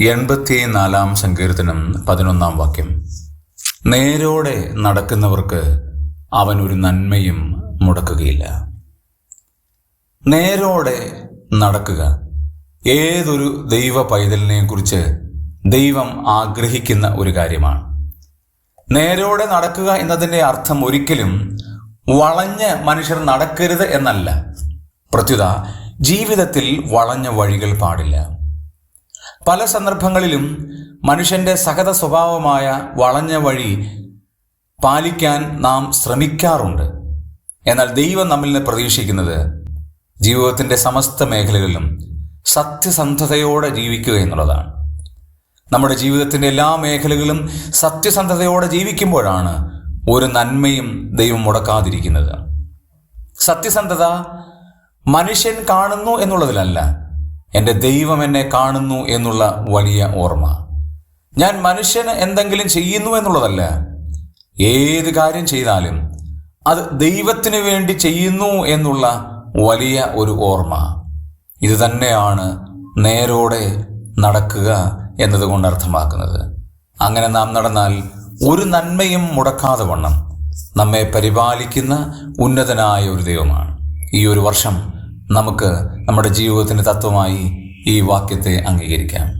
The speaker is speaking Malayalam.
എൺപത്തിനാലാം സങ്കീർത്തനം പതിനൊന്നാം വാക്യം. നേരോടെ നടക്കുന്നവർക്ക് അവൻ ഒരു നന്മയും മുടക്കുകയില്ല. നേരോടെ നടക്കുക. ഏതൊരു ദൈവ പൈതലിനെയും കുറിച്ച് ദൈവം ആഗ്രഹിക്കുന്ന ഒരു കാര്യമാണ്. നേരോടെ നടക്കുക എന്നതിന്റെ അർത്ഥം ഒരിക്കലും വളഞ്ഞ് മനുഷ്യർ നടക്കരുത് എന്നല്ല. പ്രത്യുത ജീവിതത്തിൽ വളഞ്ഞ വഴികൾ പാടില്ല. പല സന്ദർഭങ്ങളിലും മനുഷ്യന്റെ സഹത സ്വഭാവമായ വളഞ്ഞ വഴി പാലിക്കാൻ നാം ശ്രമിക്കാറുണ്ട്. എന്നാൽ ദൈവം നമ്മിൽ നിന്ന് പ്രതീക്ഷിക്കുന്നത് ജീവിതത്തിന്റെ സമസ്ത മേഖലകളിലും സത്യസന്ധതയോടെ ജീവിക്കുക എന്നുള്ളതാണ്. നമ്മുടെ ജീവിതത്തിന്റെ എല്ലാ മേഖലകളിലും സത്യസന്ധതയോടെ ജീവിക്കുമ്പോഴാണ് ഒരു നന്മയും ദൈവം മുടക്കാതിരിക്കുന്നത്. സത്യസന്ധത മനുഷ്യൻ കാണുന്നു എന്നുള്ളതിലല്ല എന്റെ ദൈവം എന്നെ കാണുന്നു എന്നുള്ള വലിയ ഓർമ്മ. ഞാൻ മനുഷ്യന് എന്തെങ്കിലും ചെയ്യുന്നു എന്നുള്ളതല്ല. ഏത് കാര്യം ചെയ്താലും അത് ദൈവത്തിന് വേണ്ടി ചെയ്യുന്നു എന്നുള്ള വലിയ ഒരു ഓർമ്മ. ഇത് തന്നെയാണ് നേരോടെ നടക്കുക എന്നതുകൊണ്ട് അർത്ഥമാക്കുന്നത്. അങ്ങനെ നാം നടന്നാൽ ഒരു നന്മയും മുടക്കാതെ വണ്ണം. നമ്മെ പരിപാലിക്കുന്ന ഉന്നതനായ ഒരു ദൈവമാണ്. ഈ ഒരു വർഷം നമുക്ക് നമ്മുടെ ജീവിതത്തിന്റെ തത്വമായി ഈ വാക്യത്തെ അംഗീകരിക്കാം.